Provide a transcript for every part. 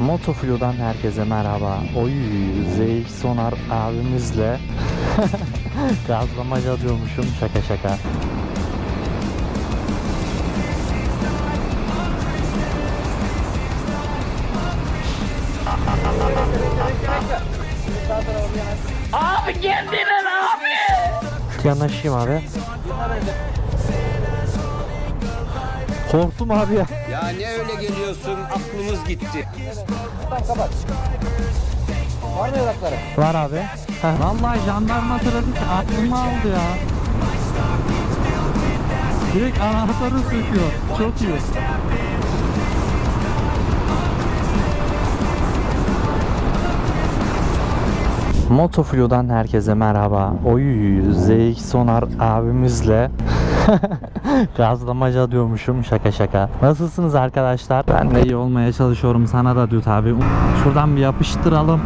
Motoflu'dan herkese merhaba. Oy Zeyk Sonar abimizle gazlamaca diyormuşum şaka şaka. Abi kendine abi. Yanaşayım abi. Korktum abi ya. Ya ne öyle geliyorsun aklımız gitti. Var abi. Heh. Vallahi jandarma trafik aklımı aldı ya. Direkt anahtarı söküyor. Çok iyi. Motoflu'dan herkese merhaba. Oy Zeyk Sonar abimizle gazlamaca diyormuşum şaka şaka. Nasılsınız arkadaşlar? Ben de iyi olmaya çalışıyorum sana da Düt abi. Şuradan bir yapıştıralım.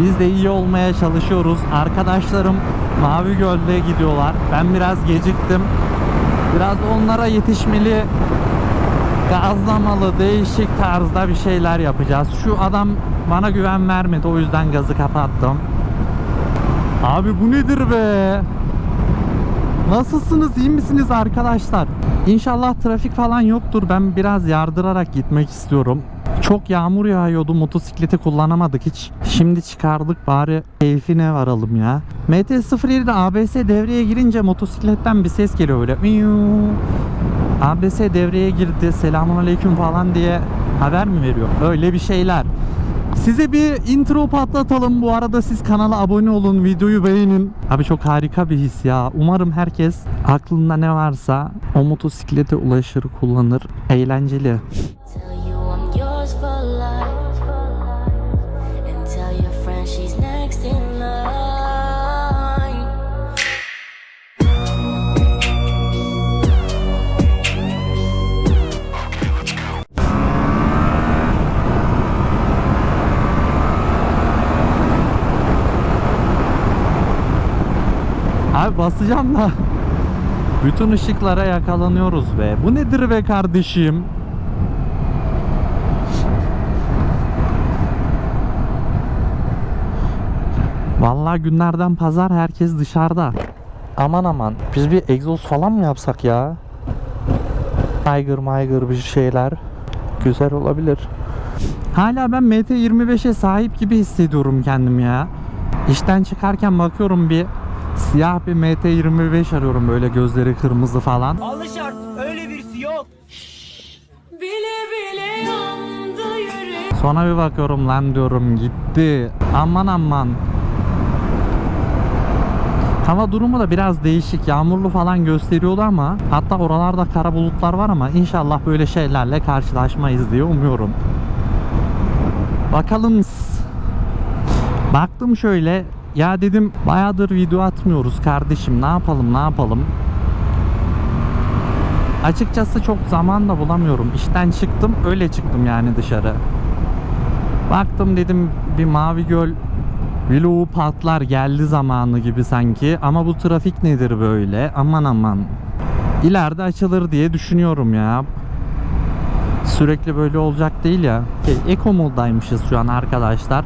Biz de iyi olmaya çalışıyoruz. Arkadaşlarım Mavi Göl'de gidiyorlar. Ben biraz geciktim. Biraz onlara yetişmeli gazlamalı değişik tarzda bir şeyler yapacağız. Şu adam bana güven vermedi o yüzden gazı kapattım. Abi bu nedir be? Nasılsınız? iyi misiniz arkadaşlar? İnşallah trafik falan yoktur. Ben biraz yardırarak gitmek istiyorum. Çok yağmur yağıyordu. Motosikleti kullanamadık hiç. Şimdi çıkardık bari keyfine varalım ya. MT-07'de ABS devreye girince motosikletten bir ses geliyor böyle. ABS devreye girdi. Selamun aleyküm falan diye haber mi veriyor? Öyle bir şeyler. Size bir intro patlatalım. Bu arada siz kanala abone olun, videoyu beğenin. Abi çok harika bir his ya. Umarım herkes aklında ne varsa o motosiklete ulaşır, kullanır. Eğlenceli. Basacağım da bütün ışıklara yakalanıyoruz be. Bu nedir be kardeşim? Vallahi günlerden pazar herkes dışarıda. Aman aman biz bir egzoz falan mı yapsak ya? Tiger maygır bir şeyler güzel olabilir. Hala ben MT25'e sahip gibi hissediyorum kendim ya. İşten çıkarken bakıyorum bir siyah bir MT25 arıyorum böyle gözleri kırmızı falan. Alış artık öyle birisi yok. Bile bile yandı yüreğim. Sonra bir bakıyorum lan diyorum gitti. Aman aman. Hava durumu da biraz değişik. Yağmurlu falan gösteriyordu ama hatta oralarda kara bulutlar var ama inşallah böyle şeylerle karşılaşmayız diye umuyorum. Bakalım. Baktım şöyle ya dedim bayağıdır video atmıyoruz kardeşim ne yapalım ne yapalım. Açıkçası çok zaman da bulamıyorum. İşten çıktım öyle çıktım yani dışarı. Baktım dedim bir Mavi Göl vlogu patlar geldi zamanı gibi sanki. Ama bu trafik nedir böyle? Aman aman. İleride açılır diye düşünüyorum ya. Sürekli böyle olacak değil ya. E, Eco moddaymışız şu an arkadaşlar.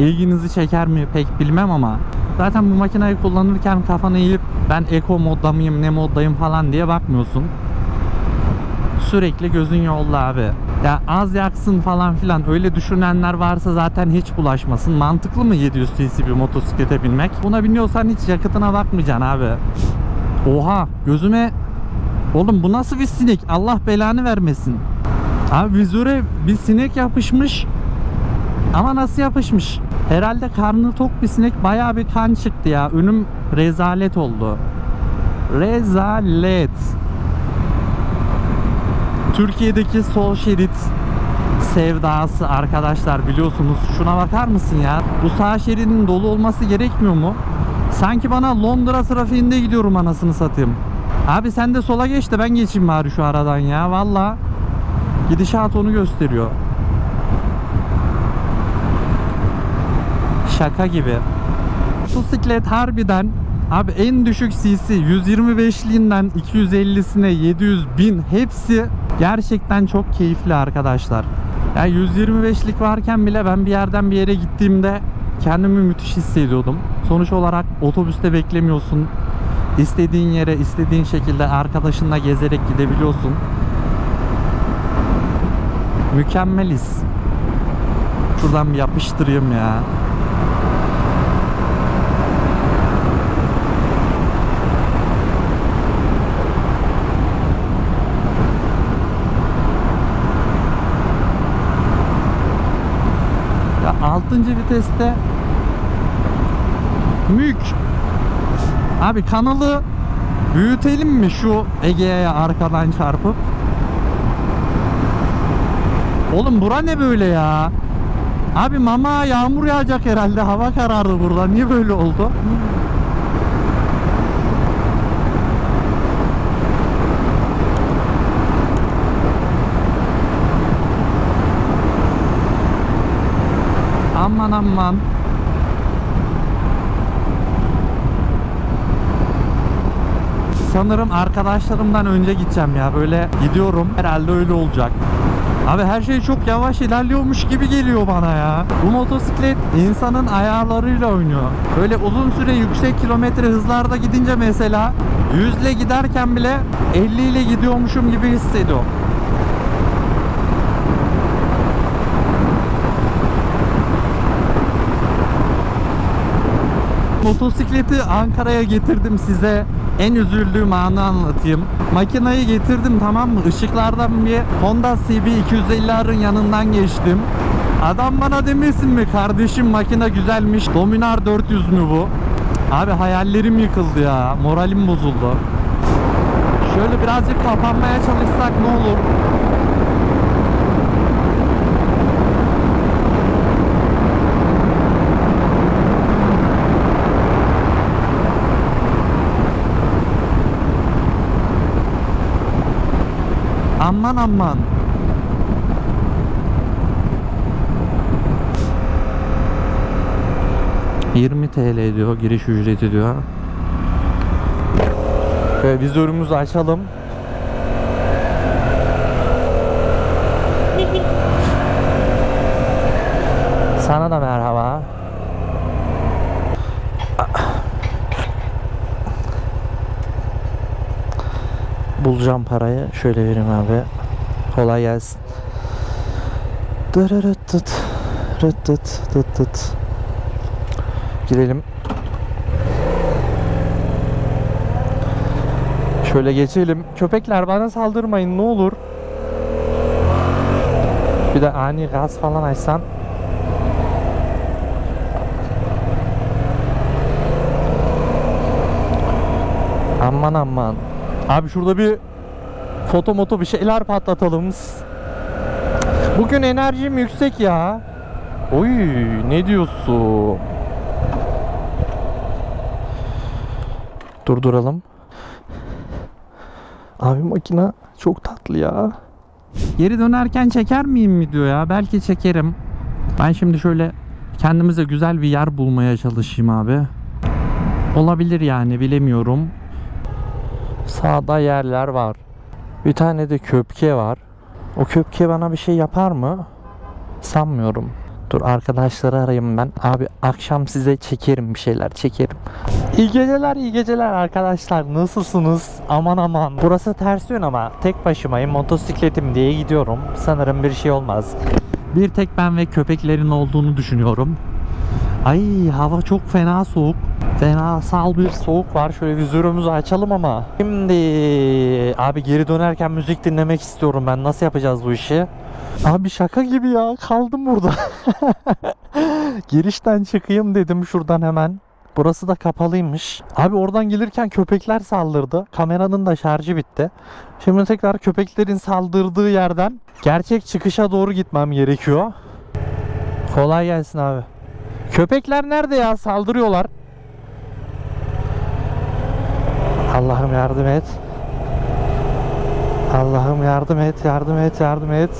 İlginizi çeker mi pek bilmem ama zaten bu makineyi kullanırken kafanı eğip ben Eco modda mıyım ne moddayım falan diye bakmıyorsun. Sürekli gözün yolda abi. Ya az yaksın falan filan öyle düşünenler varsa zaten hiç bulaşmasın. Mantıklı mı 700 cc bir motosiklete binmek? Buna biniyorsan hiç yakıtına bakmayacaksın abi. Oha gözüme Oğlum bu nasıl bir sinek? Allah belanı vermesin. Abi vizöre bir sinek yapışmış. Ama nasıl yapışmış? Herhalde karnı tok bir sinek bayağı bir kan çıktı ya. Önüm rezalet oldu. Rezalet. Türkiye'deki sol şerit sevdası arkadaşlar biliyorsunuz. Şuna bakar mısın ya? Bu sağ şeridin dolu olması gerekmiyor mu? Sanki bana Londra trafiğinde gidiyorum anasını satayım. Abi sen de sola geç de ben geçeyim bari şu aradan ya. Valla gidişat onu gösteriyor. Şaka gibi. Motosiklet harbiden abi en düşük cc 125'liğinden 250'sine 700 bin hepsi gerçekten çok keyifli arkadaşlar. Yani 125'lik varken bile ben bir yerden bir yere gittiğimde kendimi müthiş hissediyordum. Sonuç olarak otobüste beklemiyorsun. İstediğin yere istediğin şekilde arkadaşınla gezerek gidebiliyorsun. Mükemmeliz. Şuradan bir yapıştırayım ya. Ya 6. viteste mük. Abi kanalı büyütelim mi şu Ege'ye arkadan çarpıp? Oğlum bura ne böyle ya? Abi mama yağmur yağacak herhalde. Hava karardı burada. Niye böyle oldu? Aman aman. Sanırım arkadaşlarımdan önce gideceğim ya. Böyle gidiyorum. Herhalde öyle olacak. Abi her şey çok yavaş ilerliyormuş gibi geliyor bana ya. Bu motosiklet insanın ayarlarıyla oynuyor. Böyle uzun süre yüksek kilometre hızlarda gidince mesela 100 ile giderken bile 50 ile gidiyormuşum gibi hissediyorum. Motosikleti Ankara'ya getirdim size. En üzüldüğüm anı anlatayım. Makinayı getirdim tamam mı? Işıklardan bir Honda CB 250R'ın yanından geçtim. Adam bana demesin mi kardeşim makine güzelmiş. Dominar 400 mü bu? Abi hayallerim yıkıldı ya. Moralim bozuldu. Şöyle birazcık kapanmaya çalışsak ne olur? Aman aman. ...20 TL diyor giriş ücreti diyor. Ve vizörümüzü açalım. Sana da merhaba. Bulacağım parayı. Şöyle vereyim abi. Kolay gelsin. Dırırıtıt. Rıtıt tıt tıt. Gidelim. Şöyle geçelim. Köpekler bana saldırmayın ne olur. Bir de ani gaz falan açsan. Aman aman. Abi şurada bir foto moto bir şeyler patlatalım. Bugün enerjim yüksek ya. Oy ne diyorsun? Durduralım. Abi makina çok tatlı ya. Geri dönerken çeker miyim mi diyor ya. Belki çekerim. Ben şimdi şöyle kendimize güzel bir yer bulmaya çalışayım abi. Olabilir yani bilemiyorum. Sağda yerler var. Bir tane de köpke var. O köpke bana bir şey yapar mı? Sanmıyorum. Dur arkadaşları arayayım ben. Abi akşam size çekerim bir şeyler çekerim. İyi geceler iyi geceler arkadaşlar. Nasılsınız? Aman aman. Burası ters yön ama tek başımayım. Motosikletim diye gidiyorum. Sanırım bir şey olmaz. Bir tek ben ve köpeklerin olduğunu düşünüyorum. Ay hava çok fena soğuk. Fenasal bir soğuk var. Şöyle vizörümüzü açalım ama. Şimdi abi geri dönerken müzik dinlemek istiyorum ben. Nasıl yapacağız bu işi? Abi şaka gibi ya. Kaldım burada. Girişten çıkayım dedim şuradan hemen. Burası da kapalıymış. Abi oradan gelirken köpekler saldırdı. Kameranın da şarjı bitti. Şimdi tekrar köpeklerin saldırdığı yerden gerçek çıkışa doğru gitmem gerekiyor. Kolay gelsin abi. Köpekler nerede ya? Saldırıyorlar. Allah'ım yardım et. Allah'ım yardım et, yardım et, yardım et.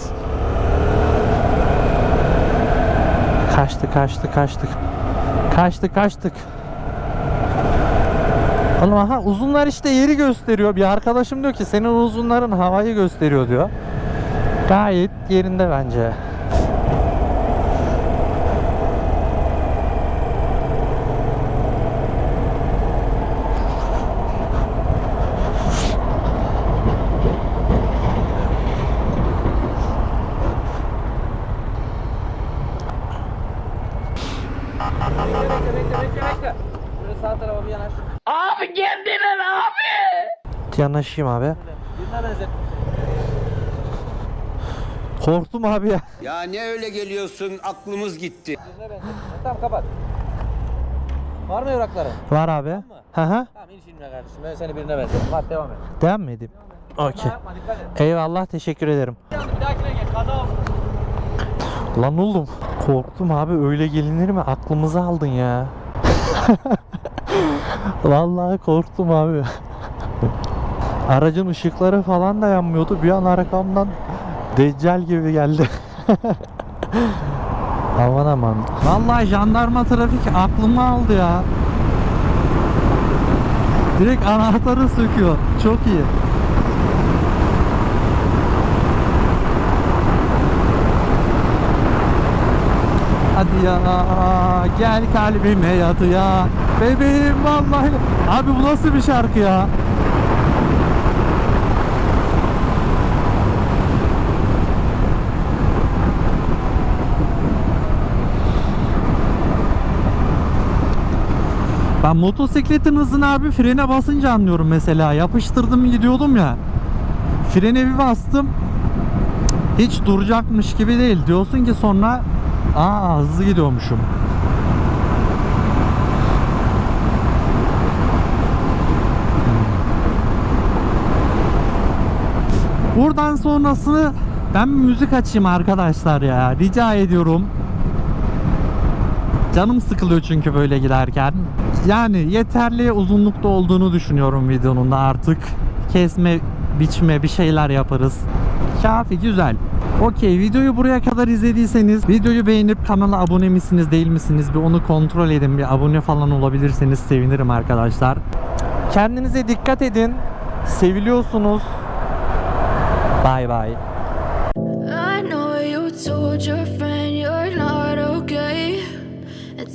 Kaçtı, kaçtı, kaçtık. Kaçtık, kaçtık. Oğlum aha uzunlar işte yeri gösteriyor. Bir arkadaşım diyor ki senin uzunların havayı gösteriyor diyor. Gayet yerinde bence. Sağ tarafa bir yanaş. Abi geldiler abi. Yanaşayım abi. Birine benzettim Korktum abi ya. Ya ne öyle geliyorsun aklımız gitti. Birine benzettim. Tamam kapat. Var mı evrakların? Var abi. Hı hı. Tamam in şimdi kardeşim. Ben seni birine benzettim. Hadi devam et. Devam mı edeyim? Okey. Eyvallah teşekkür ederim. Bir dahakine gel. Kaza olsun. Lan oğlum korktum abi öyle gelinir mi? Aklımızı aldın ya. Vallahi korktum abi. Aracın ışıkları falan da yanmıyordu. Bir an arkamdan Deccal gibi geldi. aman aman. Vallahi jandarma trafik aklımı aldı ya. Direkt anahtarı söküyor. Çok iyi. Hadi ya gel kalbime yatı ya. Bebeğim vallahi. Abi bu nasıl bir şarkı ya? Ben motosikletin hızını abi frene basınca anlıyorum mesela. Yapıştırdım gidiyordum ya. Frene bir bastım. Hiç duracakmış gibi değil. Diyorsun ki sonra aa hızlı gidiyormuşum. Buradan sonrasını ben müzik açayım arkadaşlar ya. Rica ediyorum. Canım sıkılıyor çünkü böyle giderken. Yani yeterli uzunlukta olduğunu düşünüyorum videonun da artık. Kesme, biçme bir şeyler yaparız. Kafi güzel. Okey videoyu buraya kadar izlediyseniz videoyu beğenip kanala abone misiniz değil misiniz bir onu kontrol edin. Bir abone falan olabilirseniz sevinirim arkadaşlar. Kendinize dikkat edin. Seviliyorsunuz. Bay bay.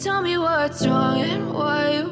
Tell me what's wrong and why you